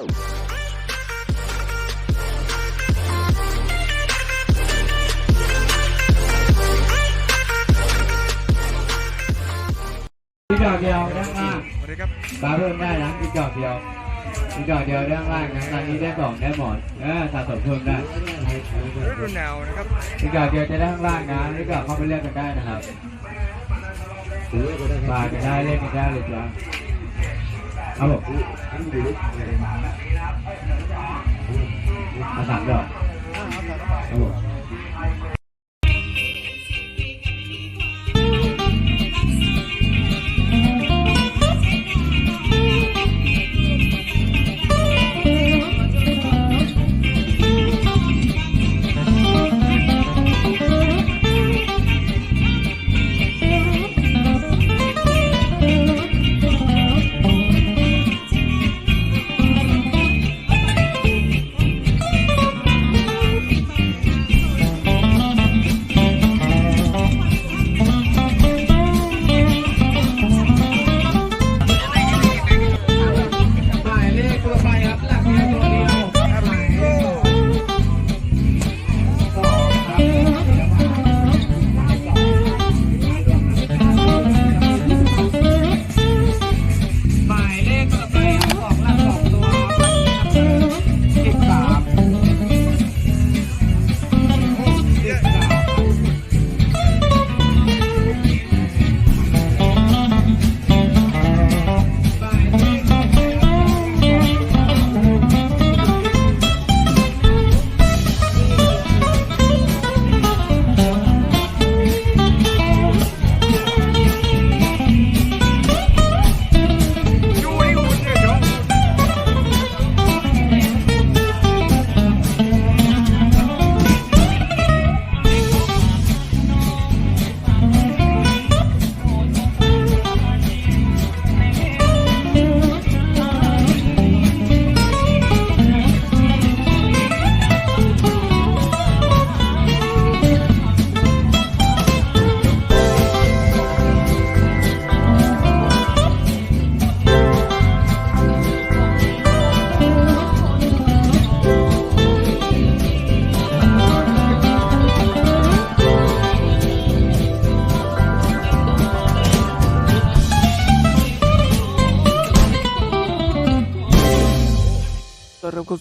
อีกดอกเดียวด้านล่างสวัสดีครับบาเพิ่มได้นะอีกดอกเดียวอีกดอกเดียวด้านล่างนะตอนนี้ได้ของได้หมอนเออสะสมเพิ่มได้ฤดูหนาวนะครับอีกดอกเดียวจะได้ข้างล่างนะนี่ก็เข้าไปเลือกกันได้นะครับมากันได้เล่นกันได้เลยจ้ะ ครับผมมาสามดอกครับผมหม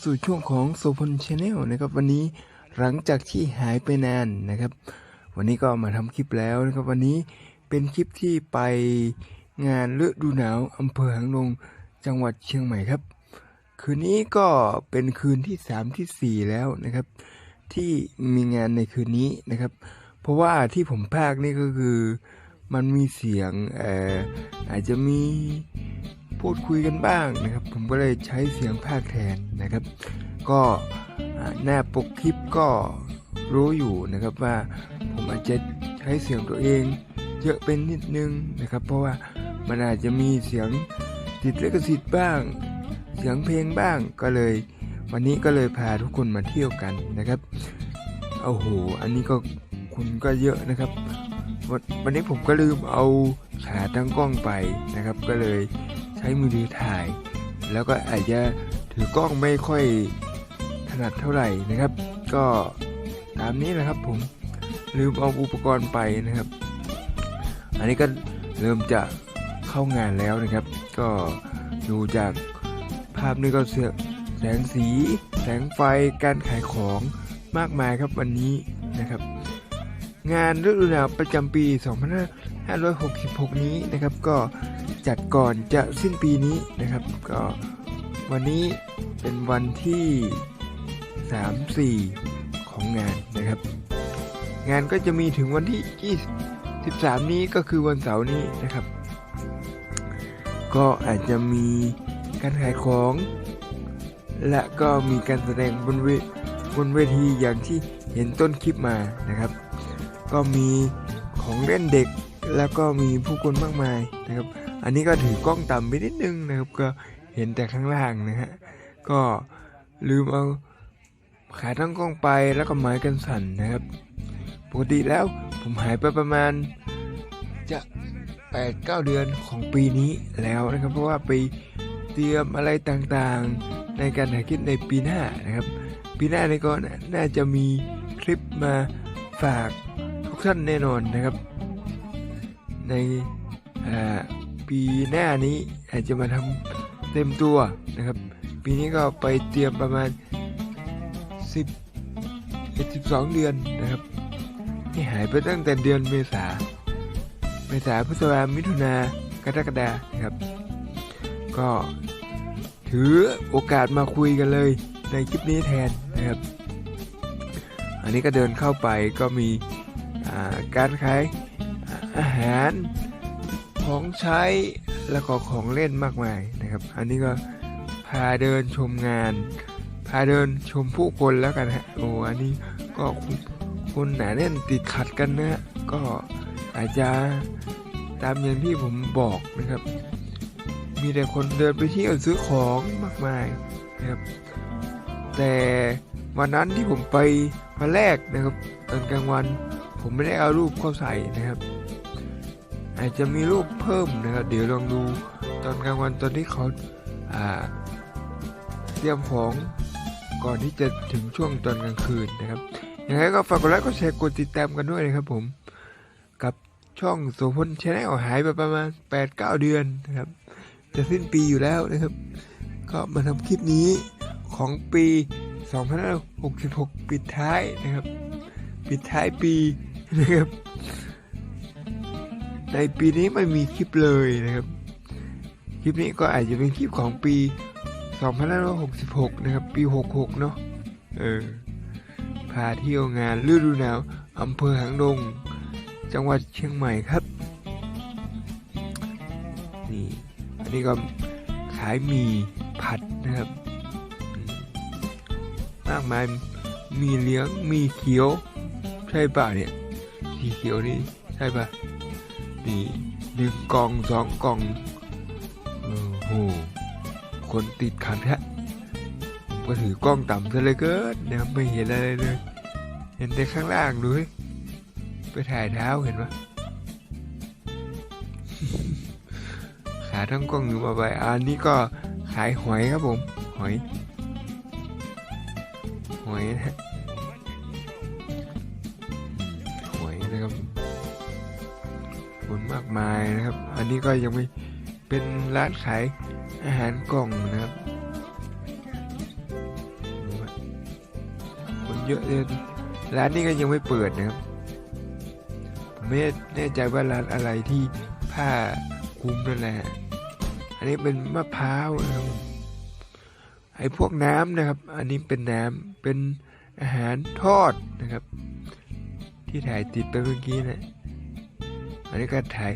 สู่ช่วงของโซพลชาแนลนะครับวันนี้หลังจากที่หายไปนานนะครับ วันนี้ก็มาทำคลิปแล้วนะครับวันนี้เป็นคลิปที่ไปงานฤดูหนาวอำเภอหางดงจังหวัดเชียงใหม่ครับ คืนนี้ก็เป็นคืนที่สามที่สี่แล้วนะครับ ที่มีงานในคืนนี้นะครับ เพราะว่าที่ผมพากนี่ก็คือมันมีเสียงออาจจะมีพูดคุยกันบ้างนะครับ ผมก็เลยใช้เสียงพากแทน นะครับ ก็หน้าปกคลิปก็รู้อยู่นะครับว่าผมอาจจะใช้เสียงตัวเองเยอะเป็นนิดนึงนะครับ เพราะว่ามันอาจจะมีเสียงติดลิขสิทธิ์บ้าง เสียงเพลงบ้างก็เลย วันนี้ก็เลยพาทุกคนมาเที่ยวกันนะครับโอ้โหอันนี้ก็คุณก็เยอะนะครับวันวันนี้ผมก็ลืมเอาขาตั้งกล้องไปนะครับ ก็เลยใช้มือถือถ่าย แล้วก็อาจจะ ถือกล้องไม่ค่อยถนัดเท่าไหร่นะครับ ก็ตามนี้นะครับผมลืมเอาอุปกรณ์ไปนะครับ อันนี้ก็เริ่มจะเข้างานแล้วนะครับ ก็ดูจากภาพนี้ก็เสือแสงสี แสงไฟการขายของมากมายครับวันนี้นะครับ งานฤดูหนาวประจำปี 2566 นี้นะครับ ก็จัดก่อนจะสิ้นปีนี้นะครับ ก็ วันนี้เป็นวันที่ 3-4 ของงานนะครับ งานก็จะมีถึงวันที่ 23 นี้ก็คือวันเสาร์นี้นะครับ ก็อาจจะมีการขายของ และก็มีการแสดงบนเวบนเวทีอย่างที่เห็นต้นคลิปมานะครับ ก็มีของเล่นเด็กแล้วก็มีผู้คนมากมายนะครับ อันนี้ก็ถือกล้องต่ำไปนิดนึงนะครับก็ เห็นแต่ข้างล่างนะฮะ ก็ลืมเอาขาตั้งกล้องไปแล้วก็ไม้กันสั่นนะครับ ปกติแล้วผมหายไปประมาณจะ8-9เดือนของปีนี้แล้วนะครับ เพราะว่าไปเตรียมอะไรต่างๆ ในการถ่ายคลิปในปีหน้านะครับ ปีหน้านี่ก็น่าจะมีคลิปมาฝากทุกท่านแน่นอนนะครับ ในปีหน้านี้อาจจะมาทำ เต็มตัวนะครับ ปีนี้ก็ไปเตรียมประมาณ 10 12 เดือนนะครับ ที่หายไปตั้งแต่เดือนเมษาเมษาพฤษภามิถุนากรกฎานะครับ ก็ถือโอกาสมาคุยกันเลยในคลิปนี้แทนนะครับ อันนี้ก็เดินเข้าไปก็มีการขายอาหารของใช้แล้วก็ของเล่นมากมาย นะครับ อันนี้ก็พาเดินชมงาน พาเดินชมผู้คนแล้วกันฮะโอ้อันนี้ก็คนหนาแน่นติดขัดกันนะ ก็อาจจะตามอย่างที่ผมบอกนะครับ มีแต่คนเดินไปเที่ยวซื้อของมากมายนะครับ แต่วันนั้นที่ผมไปวันแรกนะครับตอนกลางวันผมไม่ได้เอารูปเข้าใส่นะครับ อาจจะมีรูปเพิ่มนะครับ เดี๋ยวลองดู ตอนกลางวันตอนที่เขาเตรียมของก่อนที่จะถึงช่วงตอนกลางคืนนะครับยังไงก็ฝากกดไลค์กดแชร์กดติดตามกันด้วยนะครับผมกับช่องโสพลชาแนลหายไปประมาณ 8-9 เดือนนะครับ จะสิ้นปีอยู่แล้วนะครับ ก็มาทำคลิปนี้ของปี2566 ปิดท้ายนะครับ ปิดท้ายปีนะครับ ในปีนี้ไม่มีคลิปเลยนะครับ คลิปนี้ก็อาจจะเป็นคลิปของปี2566 นะครับ ปี 66 เนาะเออ พาเที่ยวงานฤดูหนาวอำเภอหางดง จังหวัดเชียงใหม่ครับ นี่ อันนี้ก็ขายมีผัดนะครับ มากมาย มีเลี้ยง มีเขียว ใช่ป่ะเนี่ย สีเขียวนี่ ใช่ป่ะ นี่หนึ่งกล่องสองกล่อง หคนติดขัดฮะผมก็ถือกล้องต่ำซะเลยเกินนะครับไม่เห็นอะไรเลย เห็นแต่ข้างล่างนู้ยไปถ่ายเท้าเห็นปะขาทั้งกล้องอยู่มาไปอันนี้ก็ขายหอยครับผม หอย หอยนะฮะหอยนะครับคนมากมายนะครับ อันนี้ก็ยังไม่ เป็นร้านขายอาหารกล่องนะครับ คนเยอะเลยร้านนี้ก็ยังไม่เปิดนะครับ ผมไม่แน่ใจว่าร้านอะไรที่ผ้าคลุมนั่นแหละอันนี้เป็นมะพร้าวนะครับไอ้พวกน้ำนะครับ อันนี้เป็นน้ำเป็นอาหารทอดนะครับ ที่ถ่ายติดไปเมื่อกี้นะอันนี้ก็ถ่าย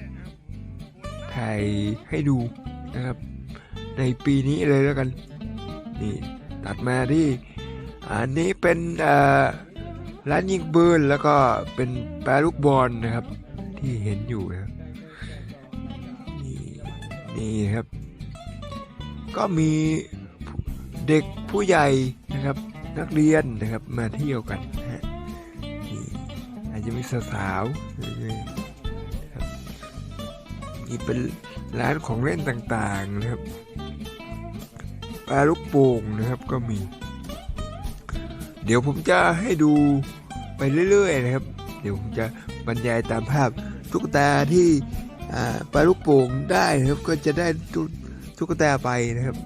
ถ่ายให้ดูนะครับ ในปีนี้เลยแล้วกัน นี่ตัดมาที่อันนี้เป็นร้านยิงปืนแล้วก็เป็นแปลาลูกบอลนะครับ ที่เห็นอยู่นะนี่นี่ครับ ก็มีเด็กผู้ใหญ่นะครับ นักเรียนนะครับมาเที่ยวกันนะฮะอาจจะมีสาวๆีเป็นร้านของเล่นต่างๆนะครับปลาลูกโป่งนะครับก็มี เดี๋ยวผมจะให้ดูไปเรื่อยๆนะครับ เดี๋ยวผมจะบรรยายตามภาพตุ๊กตาที่ปลาลูกโป่งได้นะครับก็จะได้ตุ๊กตาไปนะครับ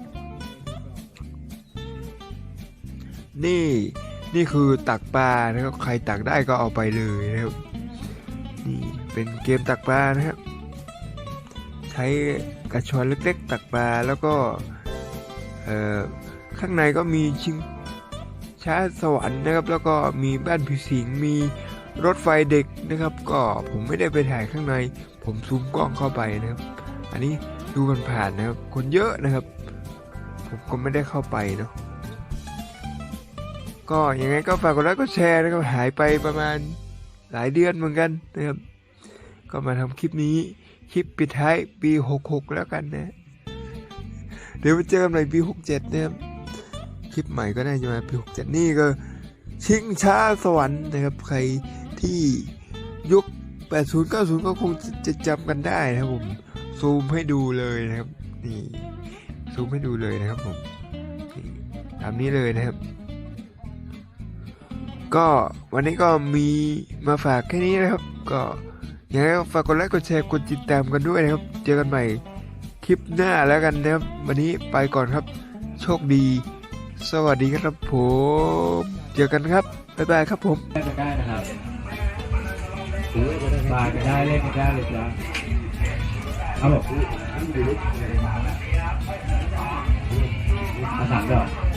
นี่นี่คือตักปลานะครับใครตักได้ก็เอาไปเลยนะครับนี่เป็นเกมตักปลานะครับ ช้กระชอนเล็กๆ ตักปลาแล้วก็ข้างในก็มีชิงช้าสวรรค์นะครับ แล้วก็มีบ้านผีสิงมีรถไฟเด็กนะครับ ก็ผมไม่ได้ไปถ่ายข้างใน ผมซูมกล้องเข้าไปนะครับ อันนี้ดูกันผ่านนะครับ คนเยอะนะครับ ผมก็ไม่ได้เข้าไปเนาะก็ยังไงก็ฝากกดไลค์กดแชร์นะครับหายไปประมาณหลายเดือนเหมือนกันนะครับ ก็มาทำคลิปนี้ คลิปปิดท้ายปี66แล้วกันนะ เดี๋ยวมาเจอกันใหม่ปี67นะครับ คลิปใหม่ก็น่าจะมาปีหกเจ็ดนี่ก็ ชิงช้าสวรรค์นะครับ ใครที่ยุค80 90ก็คงจะจำกันได้นะครับผม ซูมให้ดูเลยนะครับ นี่ ซูมให้ดูเลยนะครับผมนี่ามนี้เลยนะครับ ก็วันนี้ก็มีมาฝากแค่นี้นะครับ ก็ ยังไงฝากกดไลค์กดแชร์กดติดตามกันด้วยนะครับ เจอกันใหม่คลิปหน้าแล้วกันนะครับ วันนี้ไปก่อนครับ โชคดี สวัสดีครับผม เจอกันครับ บ๊ายบายครับผมเล่นกันได้นะครับมากันได้เล่นกันได้เลยจ้าครับผมมาสามดอก